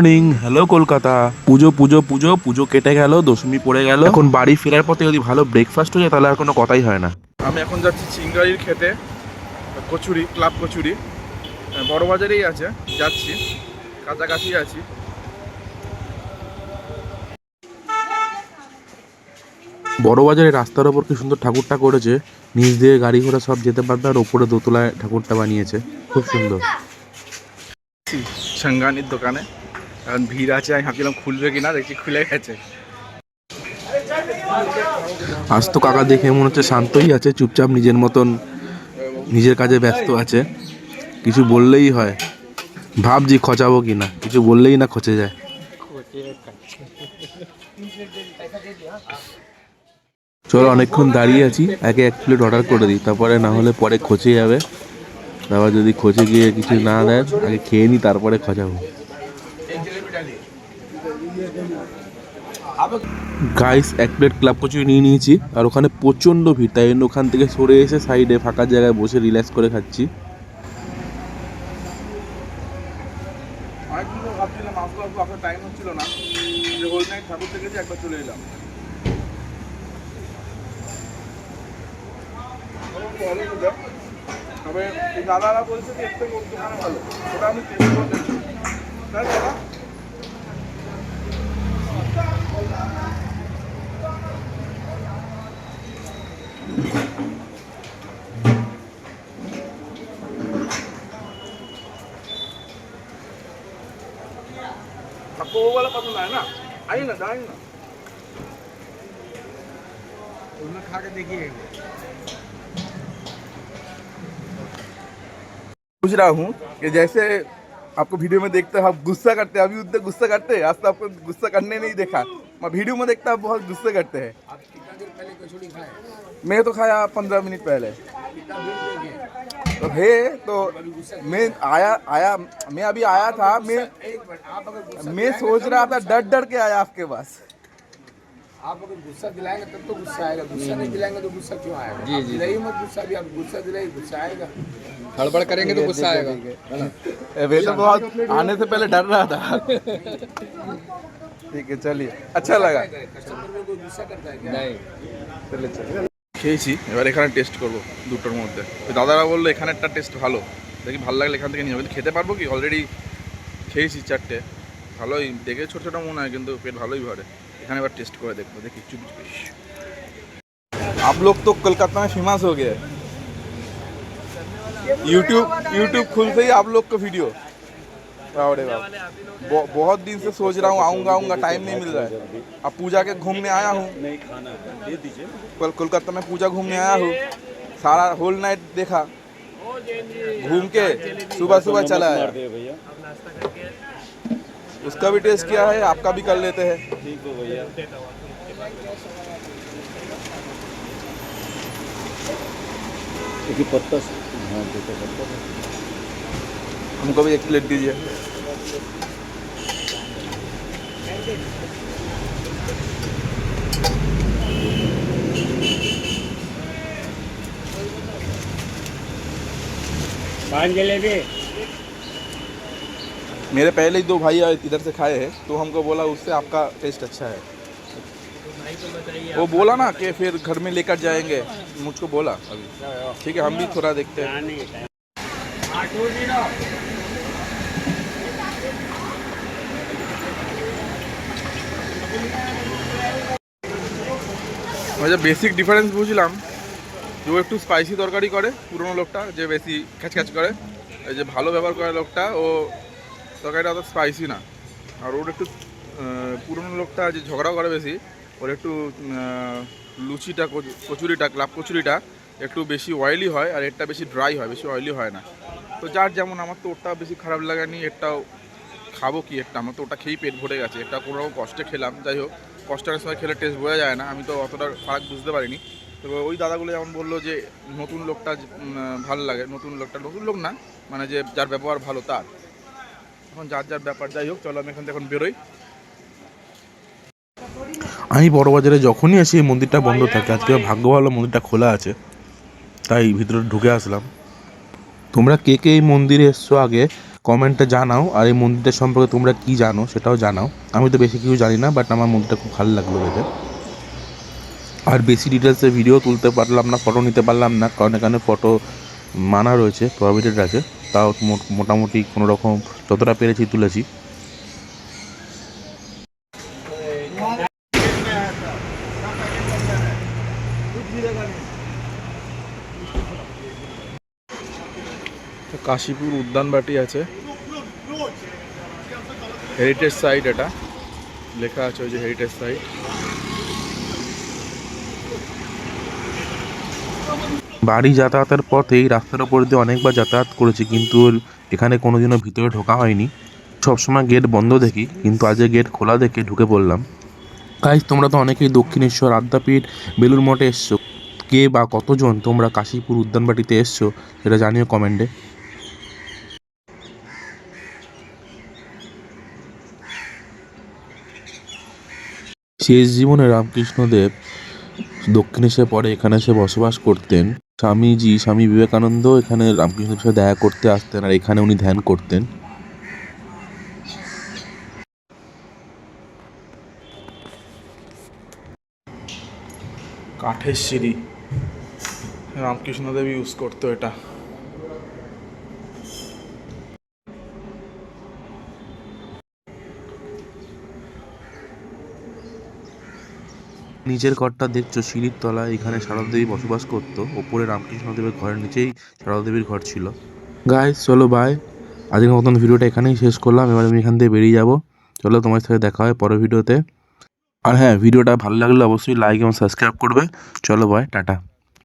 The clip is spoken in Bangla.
মর্নিং হ্যালো কলকাতা পুজো পুজো পুজো পুজো কেটে গেল দশমী পড়ে গেল। এখন বাড়ি ফেরার পথে যদি ভালো ব্রেকফাস্ট হয়ে যায় তাহলে আর কোনো কথাই হয় না। আমি এখন যাচ্ছি চিংড়ির খেতে কচুরি ক্লাব কচুরি। বড় বাজারেই আছে যাচ্ছি কাছাকাছি আছি। বড় বাজারে রাস্তার ওপর কি সুন্দর ঠাকুরটা করেছে নিচ দিয়ে গাড়ি ঘোড়া সব যেতে পারবে আর ওপরে দোতলায় ঠাকুরটা বানিয়েছে। খুব সুন্দর। সাঙ্গানির দোকানে। এখন ভিড় আছে, আমি ভাবছিলাম খুলবে কিনা, দেখছি খুলে গেছে। আজ তো কাকা দেখে মনে হচ্ছে শান্তই আছে, চুপচাপ নিজের মতন, নিজের কাজে ব্যস্ত আছে। কিছু বললেই হয়, ভাবছি খচাবো কি না কিছু বললেই না খচে যায়। চলো অনেকক্ষণ দাঁড়িয়ে আছি আগে এক প্লেট অর্ডার করে দিই, তারপরে না হলে পরে খচে যাবে। তারপর যদি খচে গিয়ে কিছু না দেয়, আগে খেয়ে নিই তারপরে খচাবো। গাইস এক প্লেট ক্লাব কচুরি নিয়ে নিয়েছি। আর ওখানে প্রচণ্ড ভিড়, তাই জন্য ওখান থেকে সরে এসে সাইডে ফাঁকা জায়গায় বসে রিল্যাক্স করে খাচ্ছি। দাদারা বলছে যে এর থেকে ভালো। ওটা আমি টেস্ট করে वो वाला पसंद आया ना। आइए ना आइए ना खा के देखिए। पूछ रहा हूँ कि जैसे आपको वीडियो में देखते हैं आप गुस्सा करते हैं अभी उतने गुस्सा करते हैं? आज तो आपको गुस्सा करने नहीं देखा। मैं वीडियो में देखता हूँ बहुत गुस्से करते हैं। आप कितना देर पहले कचौड़ी खाए? मैं तो खाया पंद्रह मिनट पहले। तो है तो मैं आया आया मैं अभी आया था मैं एक मिनट आप अगर गुस्सा मैं सोच रहा था डर डर के आया आपके पास आप अगर गुस्सा दिलाएंगे तब तो गुस्सा आएगा गुस्सा नहीं दिलाएंगे तो गुस्सा क्यों आएगा जी जी दिलाइए मत गुस्सा भी आप गुस्सा दिलाइए गुस्सा आएगा हड़बड़ करेंगे तो गुस्सा आएगा वे तो बहुत आने से पहले डर रहा था ठीक है चलिए अच्छा लगा कस्टमर में कोई गुस्सा करता है क्या नहीं খেয়েছি এবার এখানে টেস্ট করব দুটোর মধ্যে তো দাদারা বললো এখানেরটা টেস্ট ভালো দেখি ভালো লাগলে এখান থেকে নিয়ে যাবো খেতে পারবো কি অলরেডি খেয়েছি চারটে ভালোই দেখে ছোটো ছোটো মনে হয় কিন্তু পেট ভালোই ভরে এখানে এবার টেস্ট করে দেখবো দেখি চুপি চুপি आप लोग तो कोलकाता में फेमस हो गए यूट्यूब यूट्यूब खुलते ही आप लोग का वीडियो अरे बाप बहु- बहुत दिन से सोच रहा हूँ आऊँगा आऊँगा टाइम नहीं मिल रहा है अब पूजा के घूमने आया हूँ कल कोलकाता में पूजा घूमने आया हूँ सारा होल नाइट देखा घूम के सुबह सुबह चला आया। उसका भी टेस्ट किया है आपका भी कर लेते हैं। हमको भी एक प्लेट दीजिए। पान जलेबी मेरे पहले ही दो भाई आए इधर से खाए हैं तो हमको बोला उससे आपका टेस्ट अच्छा है वो बोला ना कि फिर घर में लेकर जाएंगे मुझको बोला अभी ठीक है हम भी थोड़ा देखते हैं যে বেসিক ডিফারেন্স বুঝলাম যে একটু স্পাইসি তরকারি করে, পুরনো লোকটা যে বেশি খ্যাচখ্যাচ করে। এই যে ভালো ব্যবহার করে লোকটা, ও তরকারিটা অত স্পাইসি না। আর ওর একটু পুরনো লোকটা যে ঝগড়া করে বেশি, ওর একটু লুচিটা কচুরিটা, ক্লাব কচুরিটা একটু বেশি অয়েলি হয় আর এরটা বেশি ড্রাই হয়, বেশি অয়েলি হয় না। তো যার যেমন, আমার তো ওটা বেশি খারাপ লাগেনি, এরটাও খাব কি একটা? আমার তো ওটা খেয়েই পেট ভরে গেছে, এটা কোনো রকম কষ্টে খেলাম। যাই হোক, কষ্টের সময় খেলে টেস্ট বোঝা যায় না, আমি তো অতটা ফারাক বুঝতে পারিনি। তো ওই দাদাগুলো যেমন বলল যে নতুন লোকটা ভালো লাগে, নতুন লোকটা, নতুন লোক না মানে যে যার ব্যবহার ভালো তার। এখন যার যার ব্যাপার, যাই হোক, চলো আমি এখান থেকে এখন বেরোই। আমি বড় বাজারে যখনই আসি, এই মন্দিরটা বন্ধ থাকে। আজকে ভাগ্য ভালো, মন্দিরটা খোলা আছে। তাই ভিতরে ঢুকে আসলাম। তোমরা কে কে এই মন্দিরে এসছো আগে কমেন্টে জানাও। আর এই মন্দিরটা সম্পর্কে তোমরা কি জানো, সেটাও জানাও। আমি তো বেশি কিছু জানি না, বাট আমার মন্দিরটা খুব ভালো লাগল দেখে। আর বেশি ডিটেলসে ভিডিও তুলতে পারলাম না ফটো নিতে পারলাম না, কারণ এখানে ফটো মানা রয়েছে প্রভিডেড আছে। তাও মোটামুটি কোনো রকম যতটা পেরেছি তুলেছি। কাশীপুর উদ্যানবাটি আছে। হেরিটেজ সাইট এটা। লেখা আছে ওই যে হেরিটেজ সাইট বাড়ি যাতায়াতের পথে এই রাস্তার উপর দিয়ে অনেকবার যাতায়াত করেছি, কিন্তু এখানে কোনোদিনও ভিতরে ঢোকা হয়নি। সবসময় গেট বন্ধ দেখি, কিন্তু আজকে গেট খোলা দেখে ঢুকে পড়লাম। গাইজ তোমরা তো অনেকেই দক্ষিণেশ্বর, আদ্যাপীঠ বেলুর মঠে এসছো। কে বা কতজন তোমরা কাশীপুর উদ্যানবাটিতে এসছো, সেটা জানিও কমেন্টে। শেষ জীবনে রামকৃষ্ণদেব দক্ষিণেশ্বর পরে এখানে এসে বসবাস করতেন। স্বামীজি, স্বামী বিবেকানন্দ এখানে রামকৃষ্ণের সাথে দেখা করতে আসতেন আর এখানে উনি ধ্যান করতেন। কাঠের সিঁড়ি। রামকৃষ্ণদেব ইউজ করতো এটা। নিচের ঘরটা দেখছ, সিঁড়ির তলায়। এখানে শারদাদেবী বসবাস করতো। ওপরে রামকৃষ্ণদেবের ঘরের নিচেই শারদাদেবীর ঘর ছিল। গাইস চলো বাই আজকের মতন ভিডিওটা এখানেই শেষ করলাম। এবার আমি এখান থেকে বেরিয়ে যাব। চলো তোমার সাথে দেখা হয় পরের ভিডিওতে। আর হ্যাঁ ভিডিওটা ভালো লাগলে অবশ্যই লাইক এবং সাবস্ক্রাইব করবে। চলো বাই টাটা।